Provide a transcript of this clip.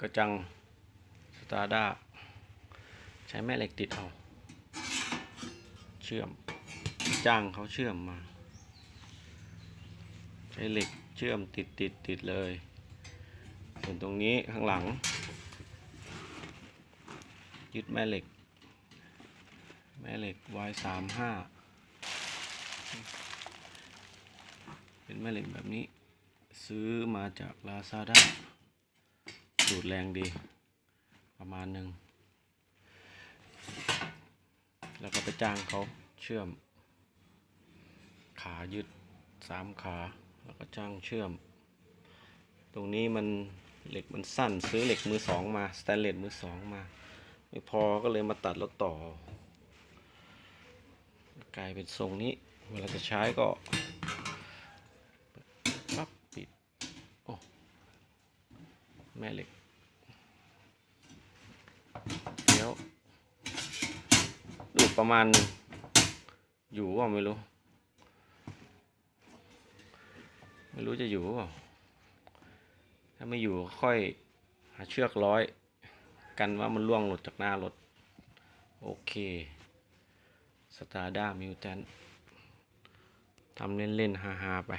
กระจังสตาร์ด้าใช้แม่เหล็กติดเอา เชื่อมจ้างเขาเชื่อมมา ใช้เหล็กเชื่อมติดติดติดเลย ส่วนตรงนี้ข้างหลัง ยึดแม่เหล็ก แม่เหล็ก Y สามห้าเป็นแม่เหล็กแบบนี้ซื้อมาจาก Lazada สู ตรแรงดี ประมาณหนึ่งแล้วก็ไปจ้างเขาเชื่อม ขายึดสามขา แล้วก็จ้างเชื่อม ตรงนี้มันเหล็กมันสั้นซื้อเหล็กมือสองมาสแตนเลสมือสองมา ไม่พอก็เลยมาตัดแล้วต่อ กลายเป็นทรงนี้ เวลาจะใช้ก็ปั๊บปิด โอ้ แม่เหล็กเดูดประมาณ อยู่ว่าไม่รู้ ไม่รู้จะอยู่ว่าถ้าไม่อยู่ก็ค่อยหาเชือกร้อย กันว่ามันล่วงหลุดจากหน้ารถ โอเค สตาร์ด้ามิวแทนทำเล่นๆฮาๆไป